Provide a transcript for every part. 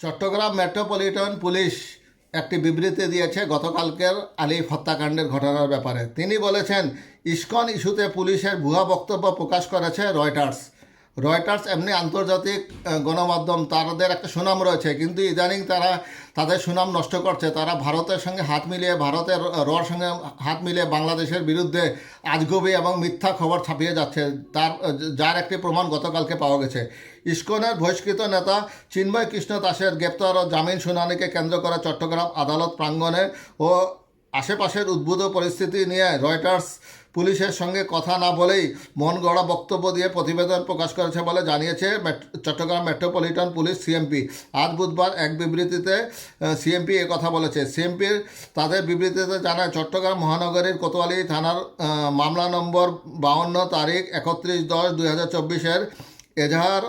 Chittagong metropolitan police একটি বিবৃতি দিয়েছে গতকালকের আলিফ হত্যাকাণ্ডের ঘটনার ব্যাপারে। তিনি বলেছেন, ইস্কন ইস্যুতে পুলিশের ভুয়া বক্তব্য প্রকাশ করেছে রয়টার্স। রয়টার্স এমনি আন্তর্জাতিক গণমাধ্যম, তাদের একটা সুনাম রয়েছে। কিন্তু ইদানিং তারা, তাদের সুনাম নষ্ট করছে। তারা ভারতের সঙ্গে হাত মিলিয়ে, ভারতের রর সঙ্গে হাত মিলিয়ে বাংলাদেশের বিরুদ্ধে আজগবি এবং মিথ্যা খবর ছাপিয়ে যাচ্ছে। তার যার একটি প্রমাণ গতকালকে পাওয়া গেছে। ইস্কনের বহিষ্কৃত নেতা চিন্ময় কৃষ্ণ দাসের গ্রেপ্তার ও জামিন শুনানিকে কেন্দ্র করে চট্টগ্রাম আদালত প্রাঙ্গণে ও আশেপাশের উদ্ভূত পরিস্থিতি নিয়ে রয়টার্স পুলিশের সঙ্গে কথা না বলেই মন গড়া বক্তব্য দিয়ে প্রতিবেদন প্রকাশ করেছে বলে জানিয়েছে চট্টগ্রাম মেট্রোপলিটন পুলিশ সিএমপি। আজ বুধবার এক বিবৃতিতে সিএমপি কথা বলেছে। সিএমপির তাদের বিবৃতিতে জানায়, চট্টগ্রাম মহানগরীর কোতোয়ালি থানার মামলা নম্বর বাউন্ন তারিখ একত্রিশ দশ দুই হাজার চব্বিশের এজাহার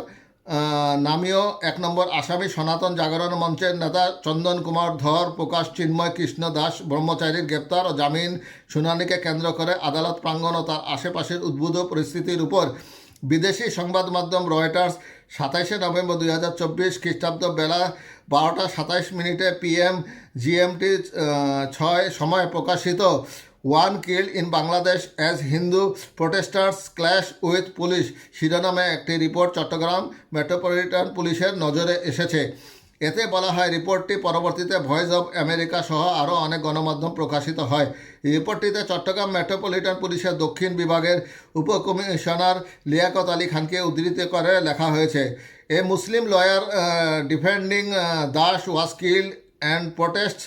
নামীয় এক নম্বর আসামি সনাতন জাগরণ মঞ্চের নেতা চন্দন কুমার ধর, প্রকাশ চিন্ময়, কৃষ্ণ দাস, ব্রহ্মচারীর গ্রেপ্তার ও জামিন শুনানিকে কেন্দ্র করে আদালত প্রাঙ্গণ ও তার আশেপাশের উদ্ভূত পরিস্থিতির উপর বিদেশি সংবাদ মাধ্যম রয়টার্স সাতাইশে নভেম্বর দুই হাজার চব্বিশ খ্রিস্টাব্দ বেলা বারোটা সাতাইশ মিনিটে পিএম জিএমটি ছয় সময় প্রকাশিত one kill in Bangladesh as Hindu protesters clash with police শিরোনামে একটি রিপোর্ট চট্টগ্রাম মেট্রোপলিটন পুলিশের নজরে এসেছে। এতে বলা হয় রিপোর্টটি পরবর্তীতে ভয়েস অব আমেরিকা সহ আরও অনেক গণমাধ্যম প্রকাশিত হয়। রিপোর্টটিতে চট্টগ্রাম মেট্রোপলিটন পুলিশের দক্ষিণ বিভাগের উপকমিশনার লিয়াকত আলী খানকে উদ্ধৃত করে লেখা হয়েছে, a Muslim lawyer defending Das was killed and protest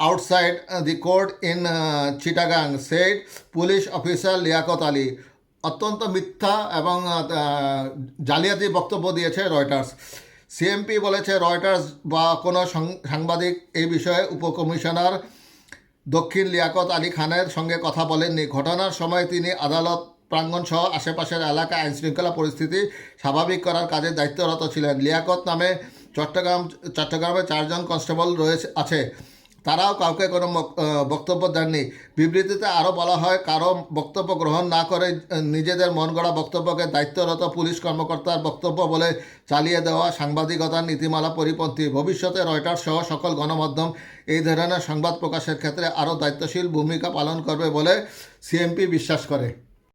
outside uh, the court in uh, Chittagong, said police officer Liaquat Ali অত্যন্ত মিথ্যা এবং আহ, জালিয়াতি বক্তব্য দিয়েছে রয়টার্স সিএমপি বলেছে রয়টার্স বা কোনো সাংবাদিক এই বিষয়ে উপকমিশনার দক্ষিণ লিয়াকত আলী খানের সঙ্গে কথা বলেননি। ঘটনার সময় তিনি আদালত প্রাঙ্গণ সহ আশেপাশের এলাকা আইনশৃঙ্খলা পরিস্থিতি স্বাভাবিক করার কাজে দায়িত্বরত ছিলেন। লিয়াকত নামে চট্টগ্রাম চট্টগ্রামে চারজন কনস্টেবল রয়েছে আছে। তারাও কাউকে কোনো বক্তব্য দেননি। বিবৃতিতে আরও বলা হয় কারও বক্তব্য গ্রহণ না করে নিজেদের মন গড়া বক্তব্যকে দায়িত্বরত পুলিশ কর্মকর্তার বক্তব্য বলে চালিয়ে দেওয়া সাংবাদিকতার নীতিমালা পরিপন্থী। ভবিষ্যতে রয়টার্স সহ সকল গণমাধ্যম এই ধরনের সংবাদ প্রকাশের ক্ষেত্রে আরও দায়িত্বশীল ভূমিকা পালন করবে বলে সিএমপি বিশ্বাস করে।